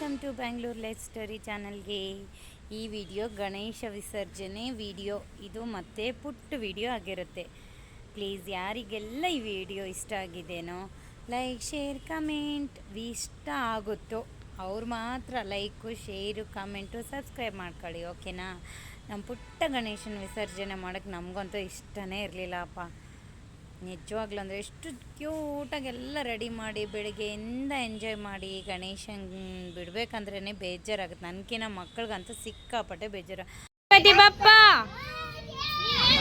To Bangalore life story ಚಾನಲ್ಗೆ ಈ video Ganesha ವಿಸರ್ಜನೆ ವಿಡಿಯೋ ಇದು ಮತ್ತೆ ಪುಟ್ಟ ವಿಡಿಯೋ ಆಗಿರುತ್ತೆ. ಪ್ಲೀಸ್ ಯಾರಿಗೆಲ್ಲ ಈ ವಿಡಿಯೋ ಇಷ್ಟ ಆಗಿದೆನೋ ಲೈಕ್ ಶೇರ್ ಕಮೆಂಟ್ ಇಷ್ಟ ಆಗುತ್ತೋ, ಅವ್ರು ಮಾತ್ರ ಲೈಕು ಶೇರು ಕಮೆಂಟು ಸಬ್ಸ್ಕ್ರೈಬ್ ಮಾಡ್ಕೊಳ್ಳಿ ಓಕೆನಾ ನಮ್ಮ ಪುಟ್ಟ ಗಣೇಶನ ವಿಸರ್ಜನೆ ಮಾಡೋಕ್ಕೆ ನಮಗಂತೂ ಇಷ್ಟನೇ ಇರಲಿಲ್ಲಪ್ಪ. ನಿಜವಾಗ್ಲೂ ಅಂದರೆ ಎಷ್ಟು ಕ್ಯೂಟಾಗಿ ಎಲ್ಲ ರೆಡಿ ಮಾಡಿ ಬೆಳಗ್ಗೆಯಿಂದ ಎಂಜಾಯ್ ಮಾಡಿ ಗಣೇಶನ್ ಬಿಡ್ಬೇಕಂದ್ರೇ ಬೇಜಾರಾಗುತ್ತೆ. ನನಗಿನ ಮಕ್ಕಳಿಗಂತೂ ಸಿಕ್ಕಾಪಟ್ಟೆ ಬೇಜಾರು. ಗಣಪತಿ ಬಪ್ಪ!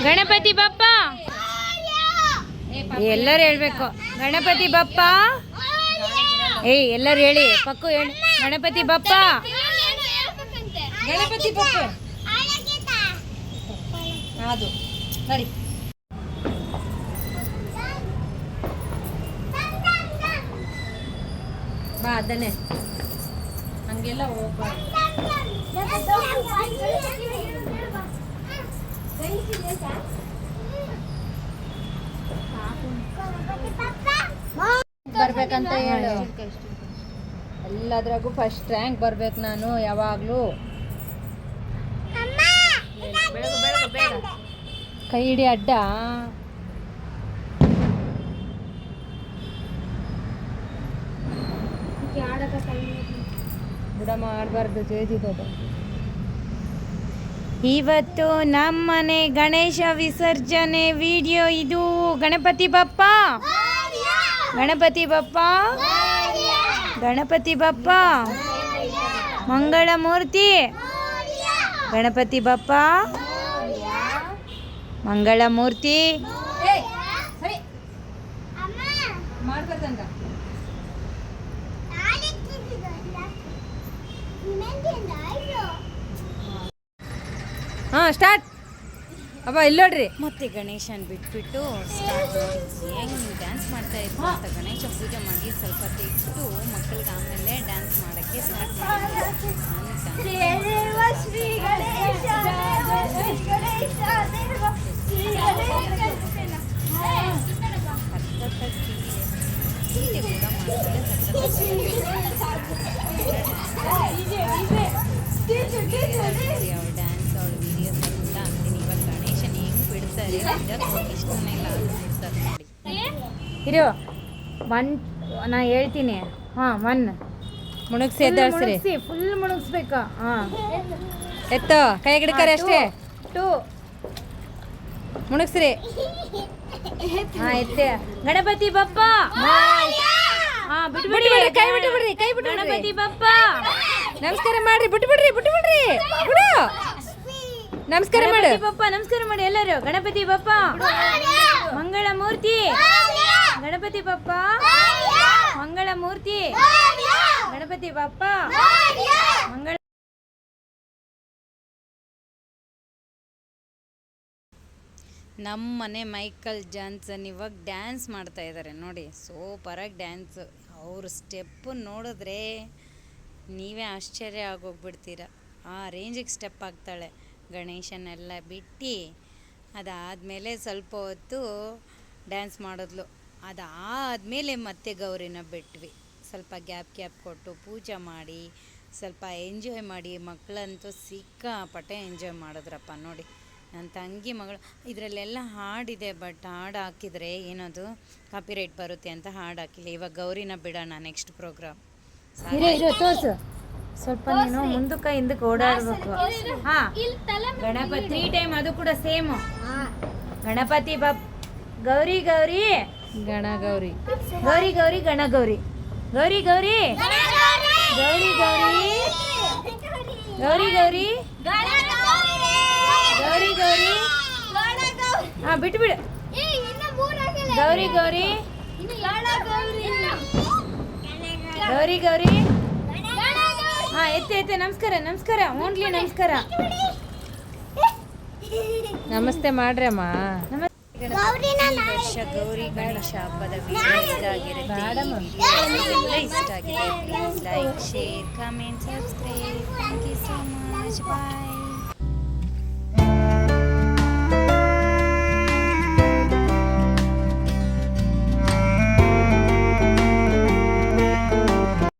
ಗಣಪತಿ ಬಪ್ಪ! ಎಲ್ಲರೂ ಹೇಳ್ಬೇಕು. ಗಣಪತಿ ಬಪ್ಪ! ಏಯ್ ಎಲ್ಲರೂ ಹೇಳಿ. ಪಕ್ಕು ಹೇಳಿ. ಗಣಪತಿ ಬಪ್ಪ! ಗಣಪತಿ ಬಪ್ಪ! ಅದು. ಸರಿ. ಬಾ ಅದನ್ನೇ. ಹಂಗೆಲ್ಲ ಹೋಗ್ಬಾರ್ದು. ಬರ್ಬೇಕಂತ ಹೇಳು. ಎಲ್ಲದ್ರಾಗೂ ಫಸ್ಟ್ ರ್ಯಾಂಕ್ ಬರ್ಬೇಕು ನಾನು ಯಾವಾಗಲೂ. ಕೈ ಹಿಡಿ ಅಡ್ಡ. ಮಾಡಬಾರ್ದು ಇವತ್ತು ನಮ್ಮನೆ ಗಣೇಶ ವಿಸರ್ಜನೆ ವಿಡಿಯೋ ಇದು. ಗಣಪತಿ ಬಪ್ಪ? ಗಣಪತಿ ಬಪ್ಪ? ಗಣಪತಿ ಬಪ್ಪ? ಮಂಗಳ ಮೂರ್ತಿ ಗಣಪತಿ ಬಪ್ಪ? ಮಂಗಳ ಮೂರ್ತಿ ಹಾಂ ಸ್ಟಾರ್ಟ್ ಅಪ್ಪ ಇಲ್ಲಿ ನೋಡ್ರಿ. ಮತ್ತೆ ಗಣೇಶನ್ ಬಿಟ್ಬಿಟ್ಟು ಸ್ಟಾರ್ಟ್ ಮಾಡಿ ಹೆಂಗೆ ಡ್ಯಾನ್ಸ್ ಮಾಡ್ತಾ ಇದ್ರು ಅಂತ ಗಣೇಶ ಪೂಜೆ ಮಾಡಿ ಸ್ವಲ್ಪ ತೆಗೆದು ಮಕ್ಕಳಿಗೆ ಆಮೇಲೆ ಡ್ಯಾನ್ಸ್ ಮಾಡೋಕ್ಕೆ ಸ್ಟಾರ್ಟ್ ಅವ್ರ ಡ್ಯಾನ್ಸ್ ಇರೋ. ಒನ್ ನಾ ಹೇಳ್ತೀನಿ. ಹಾಂ ಒನ್ ಮುಣಗ್ಸಿ ಎದ್ದಾಡ್ಸ್ರಿ ಫುಲ್ ಮುಣಗ್ಸ್ಬೇಕಾ? ಹಾಂ. ಎತ್ತು ಕೈ ಗಿಡಕರೆ ಅಷ್ಟೇ? ಟೂ ಮುಣಗ್ಸ್ರಿ. ಹಾಂ ಎತ್ತೆ. ಗಣಪತಿ ಬಪ್ಪ! ಹಾಂ ಬಿಟ್ಟು ಬಿಡಿ ಕೈ ಬಿಟ್ಟು ಬಿಡ್ರಿ ಕೈ ಬಿಟ್ಟು ಗಣಪತಿ ಬಪ್ಪ! ನಮಸ್ಕಾರ ಮಾಡ್ರಿ ಬಿಟ್ಟು ಬಿಡ್ರಿ ಬಿಟ್ಟು ಬಿಡ್ರಿ ಬಿಡು ನಮಸ್ಕಾರ ಮಾಡಿ. ಬಪ್ಪ, ನಮಸ್ಕಾರ ಮಾಡಿ ಎಲ್ಲರೂ. ಗಣಪತಿ ಬಪ್ಪ. ಮಂಗಳ ಮೂರ್ತಿ ಗಣಪತಿ ಬಪ್ಪ. ಮಂಗಳ ಮೂರ್ತಿ ಗಣಪತಿ ಬಪ್ಪ. ಮಂಗಳ ನಮ್ಮ ಮನೆ ಮೈಕಲ್ ಜಾನ್ಸನ್ ಇವಾಗ ಡ್ಯಾನ್ಸ್ ಮಾಡ್ತಾ ಇದ್ದಾರೆ ನೋಡಿ ಸೂಪರಾಗಿ ಡ್ಯಾನ್ಸ್. ಅವ್ರ ಸ್ಟೆಪ್ ನೋಡಿದ್ರೆ ನೀವೇ ಆಶ್ಚರ್ಯ ಆಗೋಗ್ಬಿಡ್ತೀರ. ಆ ರೇಂಜಿಗೆ ಸ್ಟೆಪ್ ಆಗ್ತಾಳೆ. ಗಣೇಶನೆಲ್ಲ ಬಿಟ್ಟು ಅದಾದಮೇಲೆ ಸ್ವಲ್ಪ ಹೊತ್ತು ಡ್ಯಾನ್ಸ್ ಮಾಡಿದ್ಲು. ಅದಾದಮೇಲೆ ಮತ್ತೆ ಗೌರಿನ ಬಿಟ್ವಿ. ಸ್ವಲ್ಪ ಗ್ಯಾಪ್ ಗ್ಯಾಪ್ ಕೊಟ್ಟು ಪೂಜೆ ಮಾಡಿ, ಸ್ವಲ್ಪ ಎಂಜಾಯ್ ಮಾಡಿ. ಮಕ್ಕಳಂತೂ ಸಿಕ್ಕಾಪಟ್ಟೆ ಎಂಜಾಯ್ ಮಾಡಿದ್ರಪ್ಪ ನೋಡಿ. ನನ್ನ ತಂಗಿ ಮಗಳು ಇದರಲ್ಲೆಲ್ಲ ಹಾಡಿದೆ ಬಟ್ ಹಾಡು ಹಾಕಿದರೆ ಏನದು ಕಾಪಿರೈಟ್ ಬರುತ್ತೆ ಅಂತ ಹಾಡು ಹಾಕಿಲ್ಲ. ಇವಾಗ ಗೌರಿನ ಬಿಡೋಣ ನೆಕ್ಸ್ಟ್ ಪ್ರೋಗ್ರಾಮ್ ಸ್ವಲ್ಪ ನೀನು ಮುಂದಕ್ಕೆ ಹಿಂದಕ್ಕೆ ಓಡಾಡ್ಬೇಕು. ಹಾ. ಗಣಪತಿ. ತ್ರೀ ಟೈಮ್ ಅದು ಕೂಡ ಸೇಮ್ ಗಣಪತಿ ಬಾಪ್ ಗೌರಿ ಗೌರಿ. ಗಣ ಗೌರಿ. ಗೌರಿ ಗೌರಿ ಗಣ ಗೌರಿ. ಗೌರಿ ಗೌರಿ. ಗೌರಿ. ಗೌರಿ ಗೌರಿ. ಗೌರಿ ಗೌರಿ. ಗೌರಿ. ಹಾ ಬಿಟ್ಟು ಬಿಡು ಗೌರಿ ಗೌರಿ. ಗೌರಿ ಗೌರಿ. ಎತ್ತೆ ಎತ್ತೆ ನಮಸ್ಕಾರ ನಮಸ್ಕಾರ ಓನ್ಲಿ ನಮಸ್ಕಾರ. ನಮಸ್ತೆ ಮಾಡ್ರಿ ಅಮ್ಮ ವರ್ಷ ಗೌರಿ ಗಣೇಶ ಹಬ್ಬದ ವಿಡಿಯೋ ಇಷ್ಟ ಆಗಿರುತ್ತೆ ಎಲ್ಲ ಇಷ್ಟ ಆಗಿದೆ please like share comment subscribe thank you so much bye